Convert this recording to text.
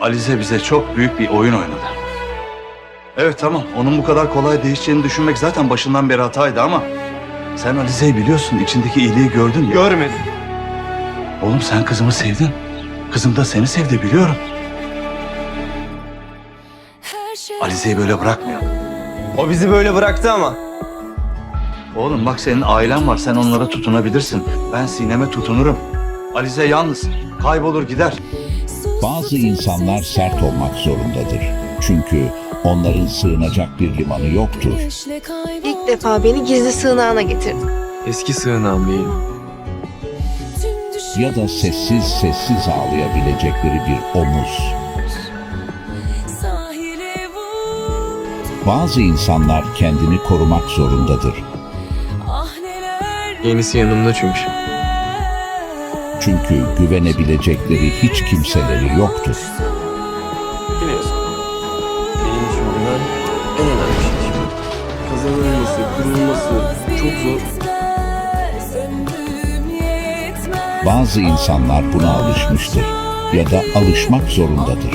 Alize bize çok büyük bir oyun oynadı. Evet tamam, onun bu kadar kolay değişeceğini düşünmek zaten başından beri hataydı ama... Sen Alize'yi biliyorsun, içindeki iyiliği gördün ya. Görmedim. Oğlum sen kızımı sevdin. Kızım da seni sevdi biliyorum. Alize'yi böyle bırakmıyor. O bizi böyle bıraktı ama. Oğlum bak senin ailen var, sen onlara tutunabilirsin. Ben Sinem'e tutunurum. Alize yalnız, kaybolur gider. Bazı insanlar sert olmak zorundadır. Çünkü onların sığınacak bir limanı yoktur. İlk defa beni gizli sığınağına getirdin. Eski sığınağım değil. Ya da sessiz sessiz ağlayabilecekleri bir omuz. Bazı insanlar kendini korumak zorundadır. Yenisi yanımda çünkü. Çünkü güvenebilecekleri hiç kimseleri yoktur. Biliyorsun. Benim için güven en önemli şey. Kazanılması, kurulması çok zor. Bazı insanlar buna alışmıştır ya da alışmak zorundadır.